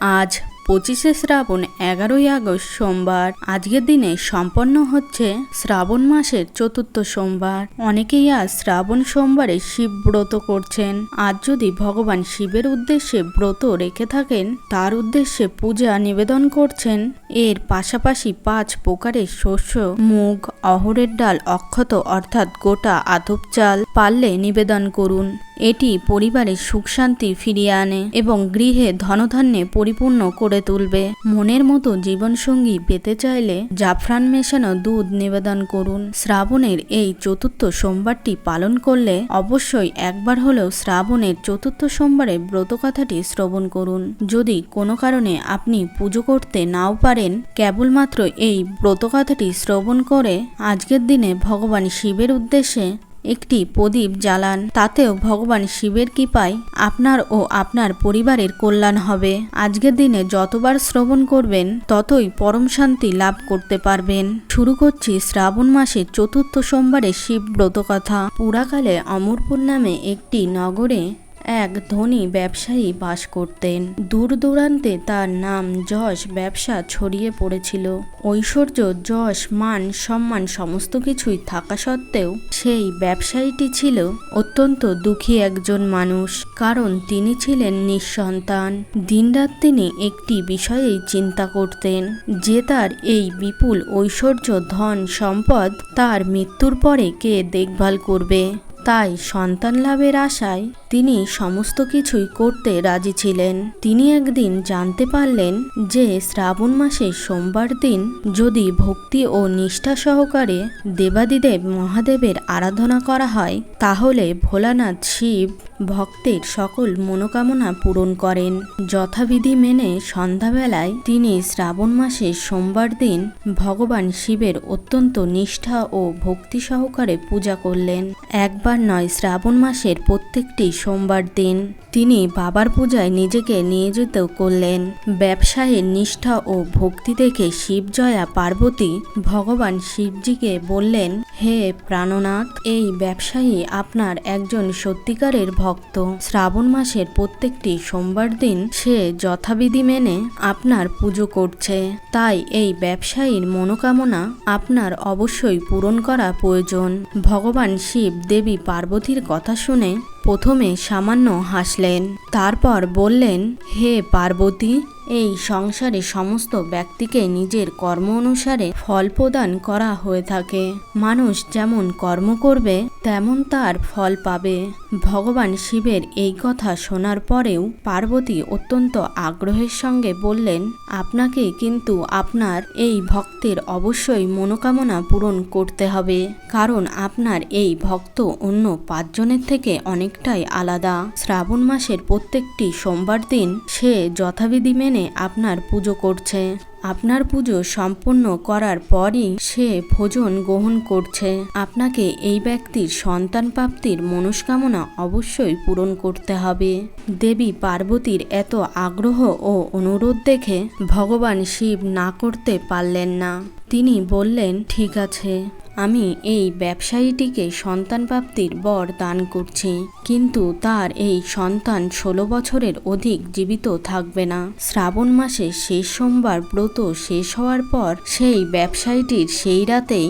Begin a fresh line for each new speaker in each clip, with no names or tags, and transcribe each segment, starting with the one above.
আজ পঁচিশে শ্রাবণ এগারোই আগস্ট সোমবার। আজকের দিনে সম্পন্ন হচ্ছে শ্রাবণ মাসের চতুর্থ সোমবার। অনেকেই আজ শ্রাবণ সোমবারে শিব ব্রত করছেন। আজ যদি ভগবান শিবের উদ্দেশ্যে ব্রত রেখে থাকেন, তার উদ্দেশ্যে পূজা নিবেদন করছেন, এর পাশাপাশি পাঁচ প্রকারের শস্য, মুগ, অহরের ডাল, অক্ষত অর্থাৎ গোটা আতপ চাল পারলে নিবেদন করুন। এটি পরিবারে সুখ শান্তি ফিরিয়ে আনে এবং গৃহে ধনধান্যে পরিপূর্ণ করে তুলবে। মনের মতো জীবনসঙ্গী পেতে চাইলে জাফরান মেশানো দুধ নিবেদন করুন। শ্রাবণের এই চতুর্থ সোমবারটি পালন করলে অবশ্যই একবার হলেও শ্রাবণের চতুর্থ সোমবারে ব্রতকথাটি শ্রবণ করুন। যদি কোনো কারণে আপনি পুজো করতে নাও পারেন, কেবলমাত্র এই ব্রতকথাটি শ্রবণ করে আজকের দিনে ভগবান শিবের উদ্দেশ্যে একটি প্রদীপ জ্বালান, তাতেও ভগবান শিবের কৃপায় আপনার ও আপনার পরিবারের কল্যাণ হবে। আজকের দিনে যতবার শ্রবণ করবেন, ততই পরম শান্তি লাভ করতে পারবেন। শুরু করছি শ্রাবণ মাসের চতুর্থ সোমবারে শিব ব্রত কথা পুরাকালে অমরপুর নামে একটি নগরে এক ধনী ব্যবসায়ী বাস করতেন। দূর দূরান্তে তার নাম যশ ব্যবসা ছড়িয়ে পড়েছিল। ঐশ্বর্য, যশ, মান, সম্মান সমস্ত কিছুই থাকা সত্ত্বেও সেই ব্যবসায়ীটি ছিল অত্যন্ত দুঃখী একজন মানুষ, কারণ তিনি ছিলেন নিঃসন্তান। দিনরাত তিনি একটি বিষয়েই চিন্তা করতেন, যে তার এই বিপুল ঐশ্বর্য, ধন, সম্পদ তার মৃত্যুর পরে কে দেখভাল করবে। তাই সন্তান লাভের আশায় তিনি সমস্ত কিছুই করতে রাজি ছিলেন। তিনি একদিন জানতে পারলেন যে শ্রাবণ মাসের সোমবার দিন যদি ভক্তি ও নিষ্ঠা সহকারে দেবাদিদেব মহাদেবের আরাধনা করা হয়, তাহলে ভোলানাথ শিব ভক্তের সকল মনোকামনা পূরণ করেন। যথাবিধি মেনে সন্ধ্যাবেলায় তিনি শ্রাবণ মাসের সোমবার দিন ভগবান শিবের অত্যন্ত নিষ্ঠা ও ভক্তি সহকারে পূজা করলেন। একবার নয়, শ্রাবণ মাসের প্রত্যেকটি সোমবার দিন তিনি বাবার পূজায় নিজেকে নিয়োজিত করলেন। ব্যবসায়ের নিষ্ঠা ও ভক্তি দেখে শিবজয়া পার্বতী ভগবান শিবজিকে বললেন, হে প্রাণনাথ, এই ব্যবসায়ী আপনার একজন সত্যিকারের ভক্ত। শ্রাবণ মাসের প্রত্যেকটি সোমবার দিন সে যথাবিধি মেনে আপনার পুজো করছে। তাই এই ব্যবসায়ীর মনোকামনা আপনার অবশ্যই পূরণ করা প্রয়োজন। ভগবান শিব দেবী পার্বতীর কথা শুনে প্রথমে সামান্য হাসলেন তারপর বললেন হে পার্বতী এই সংসারে সমস্ত ব্যক্তিকে নিজের কর্ম অনুসারে ফল প্রদান করা হয়ে থাকে। মানুষ যেমন কর্ম করবে, তেমন তার ফল পাবে। ভগবান শিবের এই কথা শোনার পরেও পার্বতী অত্যন্ত আগ্রহের সঙ্গে বললেন, আপনাকে কিন্তু আপনার এই ভক্তের অবশ্যই মনোকামনা পূরণ করতে হবে, কারণ আপনার এই ভক্ত অন্য পাঁচজনের থেকে অনেকটাই আলাদা। শ্রাবণ মাসের প্রত্যেকটি সোমবার দিন সে যথাবিধি মেনে আপনার পুজো করছে। আপনার পুজো সম্পূর্ণ করার পরই সে ভোজন গ্রহণ করছে। আপনাকে এই ব্যক্তির সন্তান প্রাপ্তির মনস্কামনা অবশ্যই পূরণ করতে হবে। দেবী পার্বতীর এত আগ্রহ ও অনুরোধ দেখে ভগবান শিব না করতে পারলেন না। তিনি বললেন, ঠিক আছে। আমি এই ব্যবসায়ীটিকে সন্তান প্রাপ্তির বর দান করছি, কিন্তু তার এই সন্তান ষোলো বছরের অধিক জীবিত থাকবে না। শ্রাবণ মাসে শেষ সোমবার ব্রত শেষ হওয়ার পর সেই ব্যবসায়ীটির সেই রাতেই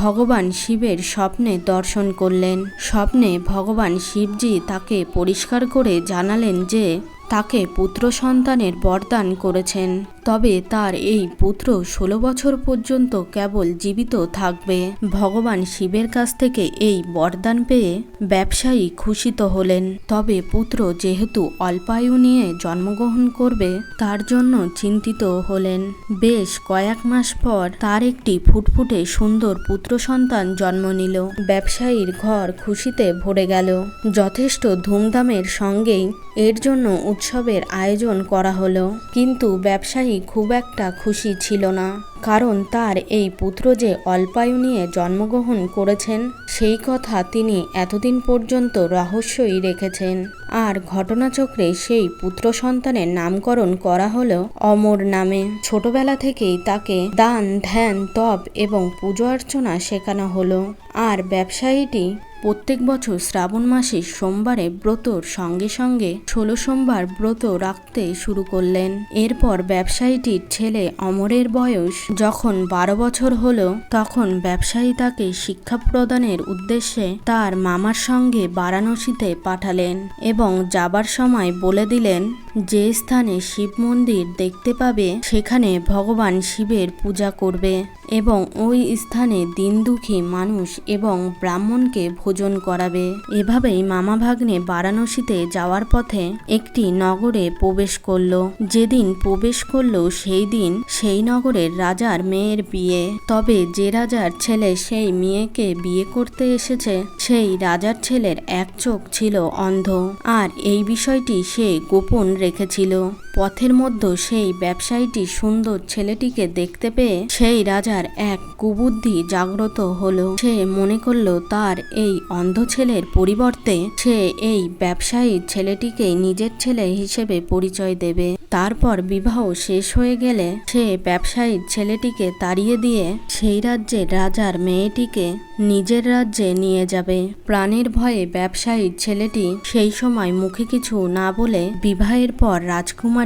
ভগবান শিবের স্বপ্নে দর্শন করলেন। স্বপ্নে ভগবান শিবজি তাকে পরিষ্কার করে জানালেন যে, তাকে পুত্র সন্তানের বরদান করেছেন। তবে তার এই পুত্র ষোলো বছর পর্যন্ত কেবল জীবিত থাকবে। ভগবান শিবের কাছ থেকে এই বরদান পেয়ে ব্যবসায়ী খুশিত হলেন। তবে পুত্র যেহেতু অল্পায়ু নিয়ে জন্মগ্রহণ করবে, তার জন্য চিন্তিত হলেন। বেশ কয়েক মাস পর তার একটি ফুটফুটে সুন্দর পুত্র সন্তান জন্ম নিল। ব্যবসায়ীর ঘর খুশিতে ভরে গেল। যথেষ্ট ধুমধামের সঙ্গেই এর জন্য উৎসবের আয়োজন করা হলো। কিন্তু ব্যবসায়ী খুব একটা খুশি ছিল না। কারণ তার এই পুত্র যে অল্পায়ু নিয়ে জন্মগ্রহণ করেছেন, সেই কথা তিনি এতদিন পর্যন্ত রহস্যই রেখেছেন। আর ঘটনাচক্রে সেই পুত্র সন্তানের নামকরণ করা হলো অমর নামে। ছোটবেলা থেকেই তাকে দান, ধ্যান, তপ এবং পুজো অর্চনা শেখানো হলো। আর ব্যবসায়ীটি প্রত্যেক বছর শ্রাবণ মাসে সোমবারে ব্রতর সঙ্গে সঙ্গে ষোলো সোমবার ব্রত রাখতে শুরু করলেন। এরপর ব্যবসায়ীটির ছেলে অমরের বয়স যখন বারো বছর হলো, তখন ব্যবসায়ী তাকে শিক্ষা প্রদানের উদ্দেশ্যে তার মামার সঙ্গে বারাণসীতে পাঠালেন এবং যাবার সময় বলে দিলেন যে স্থানে শিব মন্দির দেখতে পাবে, সেখানে ভগবান শিবের পূজা করবে এবং ওই স্থানে দিন দুঃখী মানুষ এবং ব্রাহ্মণকে ভোজন করাবে। এভাবেই মামা ভাগ্নে বারাণসীতে যাওয়ার পথে একটি নগরে প্রবেশ করল। যেদিন প্রবেশ করল, সেই দিন সেই নগরের রাজার মেয়ের বিয়ে। তবে যে রাজার ছেলে সেই মেয়েকে বিয়ে করতে এসেছে, সেই রাজার ছেলের এক চোখ ছিল অন্ধ। আর এই বিষয়টি সে গোপন রেখেছিল। পথের মধ্যে সেই ব্যবসায়ীটি সুন্দর ছেলেটিকে দেখতে পেয়ে সেই রাজার এক কুবুদ্ধি জাগ্রত হলো। সে মনে করল, তার এই অন্ধ ছেলের পরিবর্তে সে এই ব্যবসায়ী ছেলেটিকে নিজের ছেলে হিসেবে পরিচয় দেবে। তারপর বিবাহ শেষ হয়ে গেলে সে ব্যবসায়ীর ছেলেটিকে তাড়িয়ে দিয়ে সেই রাজ্যের রাজার মেয়েটিকে নিজের রাজ্যে নিয়ে যাবে। প্রাণের ভয়ে ব্যবসায়ীর ছেলেটি সেই সময় মুখে কিছু না বলে বিবাহের পর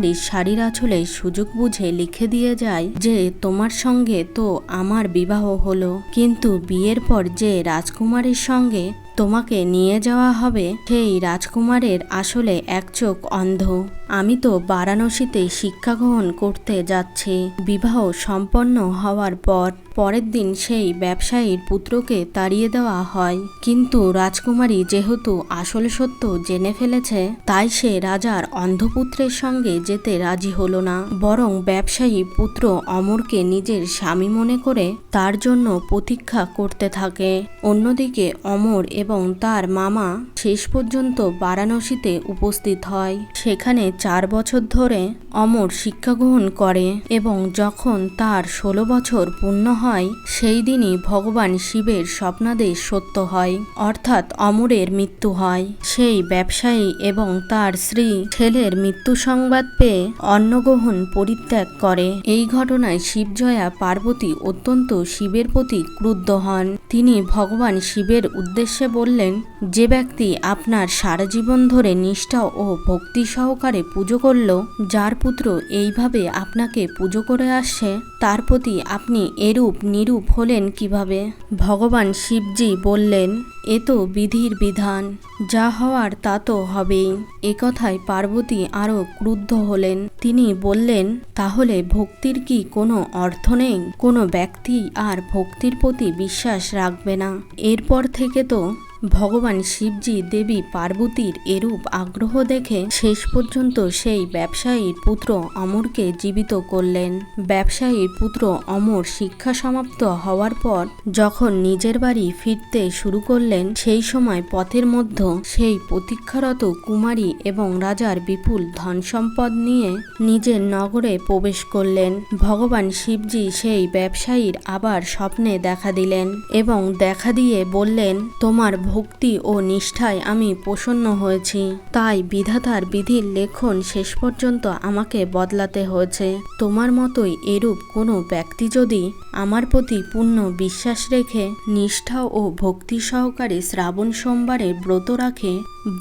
রাজকুমারীর শাড়ির আঁচলে সুযোগ বুঝে লিখে দিয়ে যায় যে, তোমার সঙ্গে তো আমার বিবাহ হলো। কিন্তু বিয়ের পর যে রাজকুমারীর সঙ্গে তোমাকে নিয়ে যাওয়া হবে, সেই রাজকুমারের আসলে এক চোখ অন্ধ। আমি তো বারাণসীতে শিক্ষা গ্রহণ করতে যাচ্ছি। বিবাহ সম্পন্ন হওয়ার পর পরের দিন সেই ব্যবসায়ীর পুত্রকে তাড়িয়ে দেওয়া হয়। কিন্তু রাজকুমারী যেহেতু আসল সত্য জেনে ফেলেছে, তাই সে রাজার অন্ধপুত্রের সঙ্গে যেতে রাজি হলো না। বরং ব্যবসায়ী পুত্র অমরকে নিজের স্বামী মনে করে তার জন্য প্রতীক্ষা করতে থাকে। অন্যদিকে অমর এবং তার মামা শেষ পর্যন্ত বারাণসীতে উপস্থিত হয়। সেখানে চার বছর ধরে অমর শিক্ষা গ্রহণ করে এবং যখন তার ষোলো বছর পূর্ণ হয় সেই দিনই ভগবান শিবের স্বপ্নাদেশ সত্য হয়, অর্থাৎ অমরের মৃত্যু হয়। সেই ব্যবসায়ী এবং তার স্ত্রী ছেলের মৃত্যু সংবাদ পেয়ে অন্নগ্রহণ পরিত্যাগ করে। এই ঘটনায় শিবজয়া পার্বতী অত্যন্ত শিবের প্রতি ক্রুদ্ধ হন। তিনি ভগবান শিবের উদ্দেশ্যে বললেন, যে ব্যক্তি আপনার সারা জীবন ধরে নিষ্ঠা ও ভক্তি সহকারে পুজো করল, যার পুত্র এইভাবে আপনাকে পুজো করে আসছে, তার প্রতি আপনি এরূপ নিরূপ হলেন কীভাবে? ভগবান শিবজি বললেন, এ তো বিধির বিধান, যা হওয়ার তা তো হবেই। একথায় পার্বতী আরও ক্রুদ্ধ হলেন। তিনি বললেন, তাহলে ভক্তির কি কোনো অর্থ নেই? কোনো ব্যক্তি আর ভক্তির প্রতি বিশ্বাস রাখবে না। এরপর থেকে তো ভগবান শিবজি দেবী পার্বতীর এরূপ আগ্রহ দেখে শেষ পর্যন্ত সেই ব্যবসায়ীর পুত্র অমরকে জীবিত করলেন। ব্যবসায়ীর পুত্র অমর শিক্ষা সমাপ্ত হওয়ার পর যখন নিজের বাড়ি ফিরতে শুরু করলেন, সেই সময় পথের মধ্যে সেই প্রতীক্ষারত কুমারী এবং রাজার বিপুল ধন সম্পদ নিয়ে নিজের নগরে প্রবেশ করলেন। ভগবান শিবজি সেই ব্যবসায়ীর আবার স্বপ্নে দেখা দিলেন এবং দেখা দিয়ে বললেন, তোমার ভক্তি ও নিষ্ঠায় আমি প্রসন্ন হয়েছি। তাই বিধাতার বিধির লেখন শেষ পর্যন্ত আমাকে বদলাতে হয়েছে। তোমার মতোই এরূপ কোনো ব্যক্তি যদি আমার প্রতি পূর্ণ বিশ্বাস রেখে নিষ্ঠা ও ভক্তি সহকারে শ্রাবণ সোমবারে ব্রত রাখে,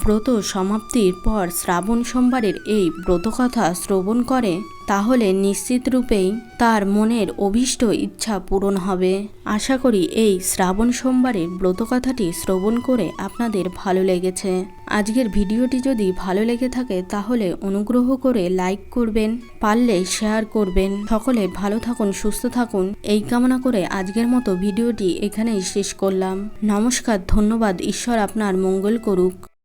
ব্রত সমাপ্তির পর শ্রাবণ সোমবারের এই ব্রতকথা শ্রবণ করে তাহলে নিশ্চিত রূপেই তার মনের অভীষ্ট ইচ্ছা পূরণ হবে। আশা করি এই শ্রাবণ সোমবারের ব্রতকথাটি শ্রবণ করে আপনাদের ভালো লেগেছে। আজকের ভিডিওটি যদি ভালো লেগে থাকে তাহলে অনুগ্রহ করে লাইক করবেন, পারলে শেয়ার করবেন। সকলে ভালো থাকুন, সুস্থ থাকুন। এই কামনা করে আজকের মতো ভিডিওটি এখানেই শেষ করলাম। নমস্কার, ধন্যবাদ। ঈশ্বর আপনার মঙ্গল করুক।